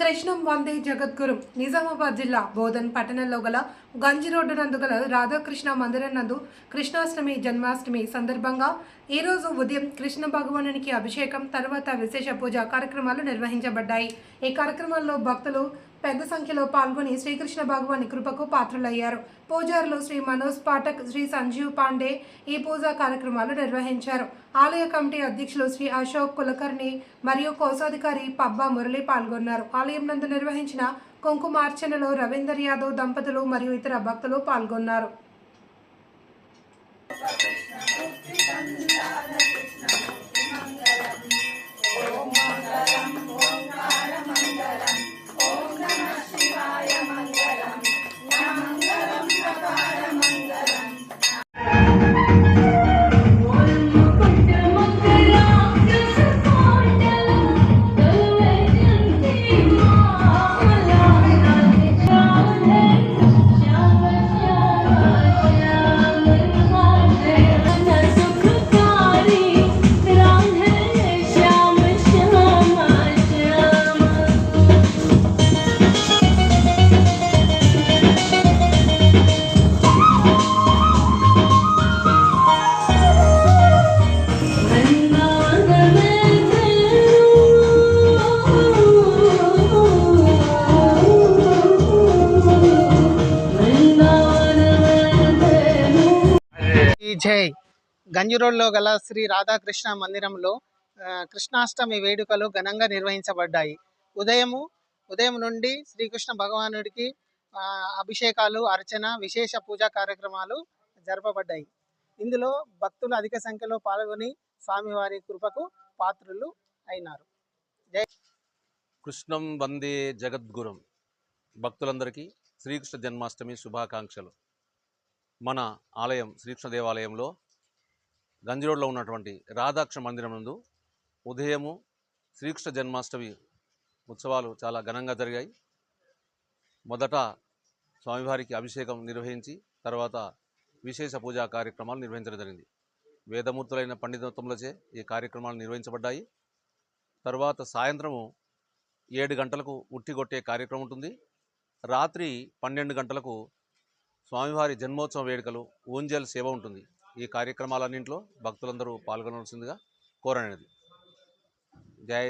కృష్ణం వందే జగద్గురు. నిజామాబాద్ జిల్లా బోధన్ పట్టణంలో గల గంజి రోడ్డు నందు గల రాధాకృష్ణ మందిరం నందు కృష్ణాష్టమి జన్మాష్టమి సందర్భంగా ఈరోజు ఉదయం కృష్ణ భగవానునికి అభిషేకం తర్వాత విశేష పూజ కార్యక్రమాలు నిర్వహించబడ్డాయి. ఈ కార్యక్రమాల్లో భక్తులు పెద్ద సంఖ్యలో పాల్గొని శ్రీకృష్ణ భగవాని కృపకు పాత్రులయ్యారు. పూజారులు శ్రీ మనోజ్ పాఠక్ శ్రీ సంజీవ్ పాండే ఈ పూజా కార్యక్రమాలు నిర్వహించారు. ఆలయ కమిటీ అధ్యక్షులు శ్రీ అశోక్ కులకర్ణి మరియు కోశాధికారి పబ్బా మురళి పాల్గొన్నారు. ఆలయం నందు నిర్వహించిన కుంకుమార్చనలో రవీందర్ యాదవ్ దంపతులు మరియు ఇతర భక్తులు పాల్గొన్నారు. జై. గంజిరోడ్లో గల శ్రీ రాధాకృష్ణ మందిరంలో కృష్ణాష్టమి వేడుకలు ఘనంగా నిర్వహించబడ్డాయి. ఉదయము ఉదయం నుండి శ్రీకృష్ణ భగవానుడికి అభిషేకాలు అర్చన విశేష పూజా కార్యక్రమాలు జరపబడ్డాయి. ఇందులో భక్తులు అధిక సంఖ్యలో పాల్గొని స్వామివారి కృపకు పాత్రులు అయినారు. జై. కృష్ణం వందే జగద్గురం. భక్తులందరికీ శ్రీకృష్ణ జన్మాష్టమి శుభాకాంక్షలు. మన ఆలయం శ్రీకృష్ణ దేవాలయంలో గంజి రోడ్లో ఉన్నటువంటి రాధాకృష్ణ మందిరం నందు ఉదయము శ్రీకృష్ణ జన్మాష్టమి ఉత్సవాలు చాలా ఘనంగా జరిగాయి. మొదట స్వామివారికి అభిషేకం నిర్వహించి తర్వాత విశేష పూజా కార్యక్రమాలు నిర్వహించడం జరిగింది. వేదమూర్తులైన పండితత్వములచే ఈ కార్యక్రమాలు నిర్వహించబడ్డాయి. తర్వాత సాయంత్రము ఏడు గంటలకు ఉట్టిగొట్టే కార్యక్రమం ఉంటుంది. రాత్రి పన్నెండు గంటలకు స్వామివారి జన్మోత్సవ వేడుకలు ఊంజల్ సేవ ఉంటుంది. ఈ కార్యక్రమాలన్నింటిలో భక్తులందరూ పాల్గొనవలసిందిగా కోరనేది. జై